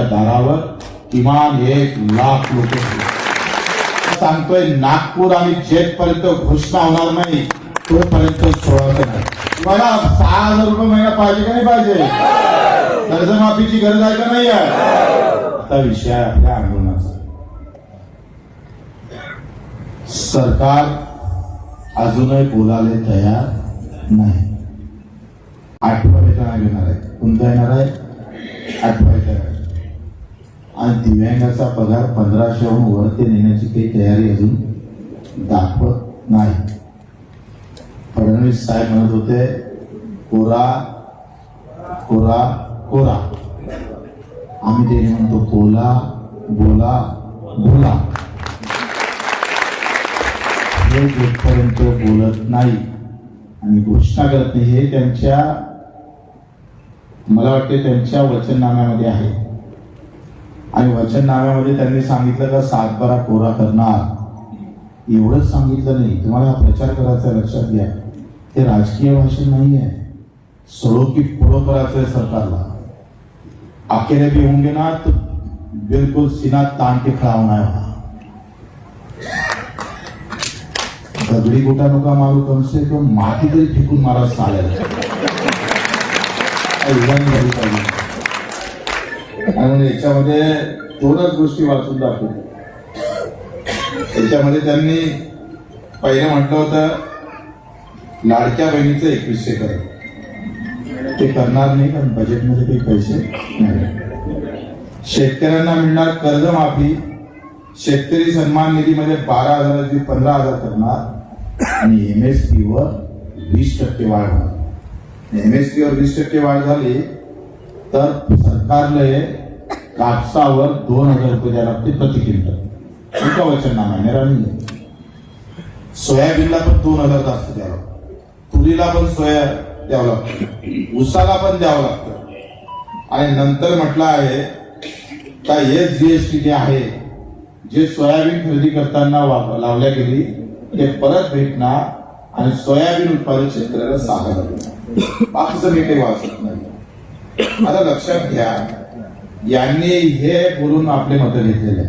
दारावर किमान एक लाख लोक सांगतोय नागपूर आणि जेट पर्यंत घोषणा होणार नाही तोपर्यंत सोडायचं नाही. तुम्हाला सहा हजार रुपये महिना पाहिजे का नाही पाहिजे? कर्जमाफीची गरज आहे का नाही आहे? आता विषय आपल्या आंदोलनाचा. सरकार अजूनही बोलायला तयार नाही. आठवा वेतन घेणार आहे. कोणता येणार आहे? आठवा वेतन आहे आणि दिव्यांगाचा पगार पंधराशेहून वरती नेण्याची काही तयारी अजून दाखवत नाही. फडणवीस साहेब म्हणत होते कोरा कोरा कोरा. आम्ही ते म्हणतो कोला बोला बोला. हे जोपर्यंत बोलत नाही आणि घोषणा करत नाही हे त्यांच्या मला वाटते त्यांच्या वचननाम्यामध्ये आहे. आणि वचन नाव्यामध्ये त्यांनी सांगितलं का सातबारा कोरा करणार. एवढंच सांगितलं नाही. तुम्हाला हा प्रचार करायचा लक्षात घ्या. ते राजकीय भाषण नाही आहे सडो की पुढं करायचं आहे सरकारला. अकेले भी होंगे ना तो बिल्कुल सीना ताण के खड़ा होना है दगडी गोटा नका मारू कम से कम माती तरी फेकून मारा चालेल एवढ्याने याच्यामध्ये दोनच गोष्टी वाचून दाखवतो. याच्यामध्ये त्यांनी पहिलं म्हटलं होतं लाडक्या बहिणीचं एकवीसशे कर. ते करणार नाही कारण बजेटमध्ये काही पैसे नाही. शेतकऱ्यांना मिळणार कर्जमाफी शेतकरी सन्मान निधीमध्ये बारा हजाराची पंधरा हजार करणार आणि एम एस पी वर वीस टक्के वाढ होणार. एम एस पी वर वीस टक्के वाढ झाली तर सरकारने कापसावर दोन हजार रुपये द्यायला लागते प्रति क्विंटल. तुमचा वचननामा आहे सोयाबीनला पण दोन हजार जास्त द्यावं लागतं. तुरीला पण सोया द्यावं लागतं. उसाला पण द्यावं लागतं. आणि नंतर म्हटलं आहे का एस जीएसटी जे आहे जे सोयाबीन खरेदी करताना वाप- लावल्या गेली ते परत भेटणार आणि सोयाबीन उत्पादन शेतकऱ्याला सहा बाकीचं मी काही वाचत नाही. आता लक्षात घ्या यांनी हे बोलून आपले मत घेतलेले.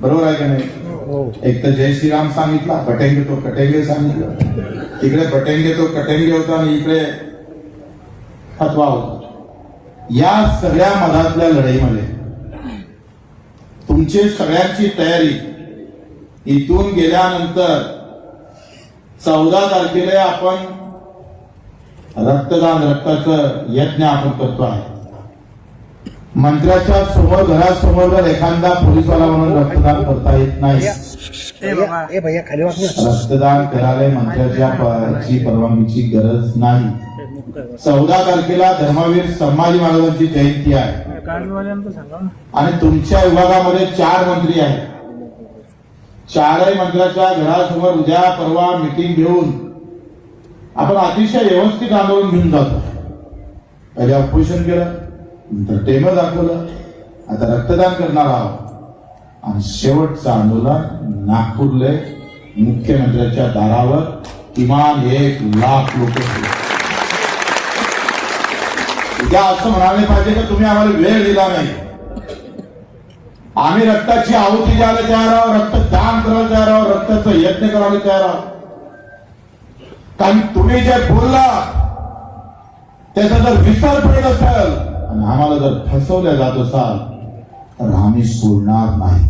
बरोबर आहे का नाही? एक तर जय श्रीराम सांगितला कटेंगे तो कटेंगे सांगितलं. इकडे बटेंगे तो कटेंगे होता आणि इकडे फतवा होता. या सगळ्या मधातल्या लढाईमध्ये तुमची सगळ्यांची तयारी इथून गेल्यानंतर चौदा तारखेला आपण रक्तदान रक्ताचं यज्ञ आपण करतो आहे. मंत्र्याच्या समोर घरासमोर जर एखादा पोलीसवाला म्हणून रक्तदान करता येत नाही ए भैया ए भैया खाली वाक. ना. रक्तदान करायला मंत्र्याच्या ची परवानगीची गरज नाही. चौदा तारखेला धर्मवीर संभाजी महाराजांची जयंती आहे. आणि तुमच्या विभागामध्ये चार मंत्री आहेत. चारही मंत्र्याच्या घरासमोर उद्या परवा मिटिंग घेऊन आपण अतिशय व्यवस्थित आंदोलन घेऊन जातो. पहिले ऑपरेशन केलं नंतर टेम दाखवलं आता रक्तदान करणार आहोत. आणि शेवटचं आंदोलन नागपूरले मुख्यमंत्र्याच्या दारावर किमान एक लाख लोक उद्या असं म्हणाले पाहिजे का तुम्ही आम्हाला वेळ दिला नाही? आम्ही रक्ताची आहुती द्यायला तयार आहोत रक्तदान करायला तयार आहोत रक्ताचं यज्ञ करायला तयार आहोत. कारण तुम्ही जे बोलला त्याचा जर विसर पडत असेल आणि आम्हाला जर फसवल्या जात असाल तर आम्ही सोडणार नाही.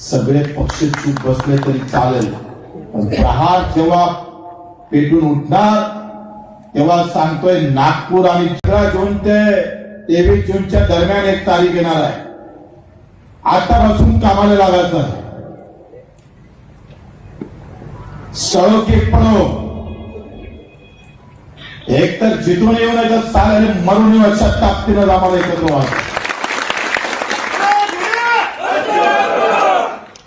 सगळे पक्ष चूप बसले तरी चालेल पण प्रहार जेव्हा पेटून उठणार तेव्हा सांगतोय नागपूर आणि अठरा जून ते तेवीस जूनच्या दरम्यान एक तारीख येणार आहे. आतापासून कामाला लागायचं आहे. सळो की पडो एक तर जिथून येऊ नये तर चालेल मरून येऊ अशा ताकदीनं आम्हाला एकत्र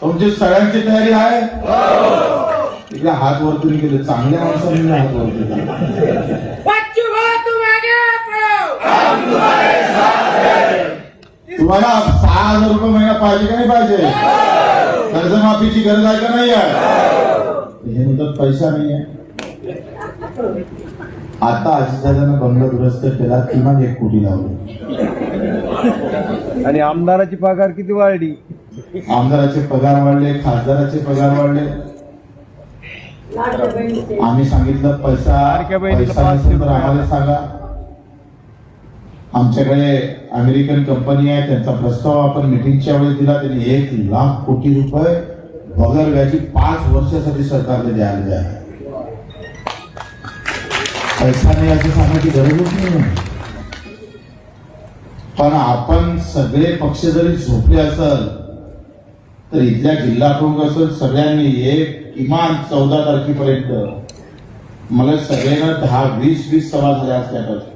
तुमची सगळ्यांची तयारी आहे? तिकडे हात वरतून केले चांगल्या माणसांनी हात वरती केले तुम्हाला सहा हजार रुपये महिना पाहिजे का नाही पाहिजे? कर्जमाफीची गरज आहे का नाही आहे? हे मुदत पैसा नाही आहे. आता अजितदादानं बंगला दुरुस्त केला किमान एक कोटी लावले. आणि आमदाराची पगार किती वाढली? आमदाराचे पगार वाढले खासदाराचे पगार वाढले. आम्ही सांगितलं पैसा आम्हाला सांगा. आमच्याकडे अमेरिकन कंपनी आहे त्यांचा प्रस्ताव आपण मिटिंगच्या वेळेस दिला त्यांनी एक लाख कोटी रुपये पगार व्याजी पाच वर्षासाठी सरकारने द्यायला द्या पैसा नाही असं सांगायची गरजच नाही पण आपण सगळे पक्ष जरी झोपले असल तर इथल्या जिल्हा प्रमुख असेल सगळ्यांनी एक किमान चौदा तारखेपर्यंत मला सगळ्यांना दहा वीस वीस सभा झाल्या असल्या पाहिजे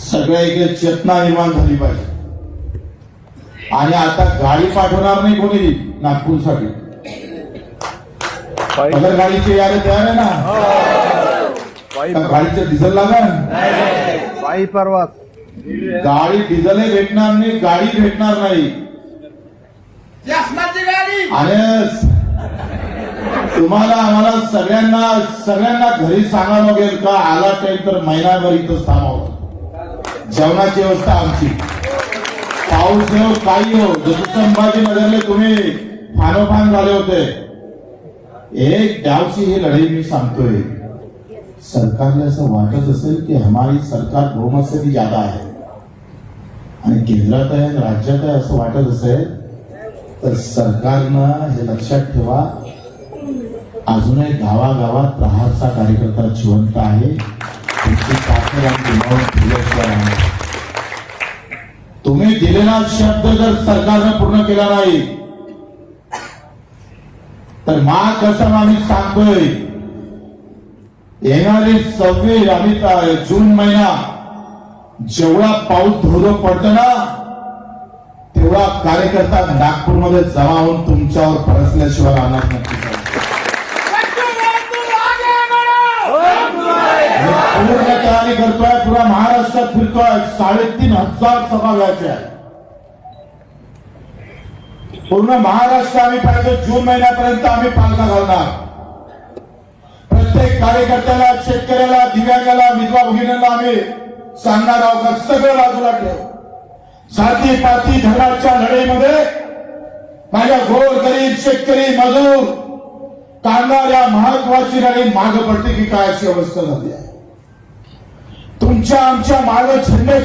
सगळ्या इकडे चेतना निर्माण झाली पाहिजे. आणि आता गाडी पाठवणार नाही कोणी नागपूरसाठी. अगर गाडीचे यायला तयार आहे ना. का गाडीचं डिझेल लागेल पायी परवास गाडी डिझेलही भेटणार नाही गाडी भेटणार नाही. आणि तुम्हाला आम्हाला सगळ्यांना सगळ्यांना घरी सांगावं लागेल का? आला टाइम तर महिनाभर इथंच थांबावं. जेवणाची व्यवस्था आमची. पाऊस काही हो जसं संभाजीनगरले तुम्ही फानोफान झाले होते. एक गावची ही लढाई मी सांगतोय. सरकारला असं वाटत असेल की हमारी सरकार बहुमत से भी ज्यादा आहे. आणि केंद्रात आहे आणि राज्यात आहे असं वाटत असेल तर सरकारनं हे लक्षात ठेवा. अजूनही गावागावात प्रहारचा कार्यकर्ता जिवंत आहे. तुम्ही दिलेला शब्द जर सरकारनं पूर्ण केला नाही तर मा कसम आम्ही सांगतोय? येणारी सव्वीस आम्ही जून महिना जेवढा पाऊस धोधो पडतो ना तेवढा कार्यकर्ता नागपूरमध्ये जमा होऊन तुमच्यावर परसल्याशिवाय राहणार नक्की तयारी करतोय पुरा महाराष्ट्रात फिरतोय. साडेतीन हजार सभा घ्यायच्या पूर्ण महाराष्ट्र आम्ही पाहिजे जून महिन्यापर्यंत आम्ही पालखा घालणार. प्रत्येक कार्यकर्त्याला शेतकऱ्याला दिव्यांगाला विधवा भगिनींना आम्ही सांगणार आहोत का? सगळं बाजूला ठेव. जाती पाती धर्माच्या लढाईमध्ये माझ्या गोर गरीब शेतकरी मजूर कांदा या महत्वाची लढाई माग पडते की काय अशी अवस्था झाली आहे. तुमच्या आमच्या मागे झेंडे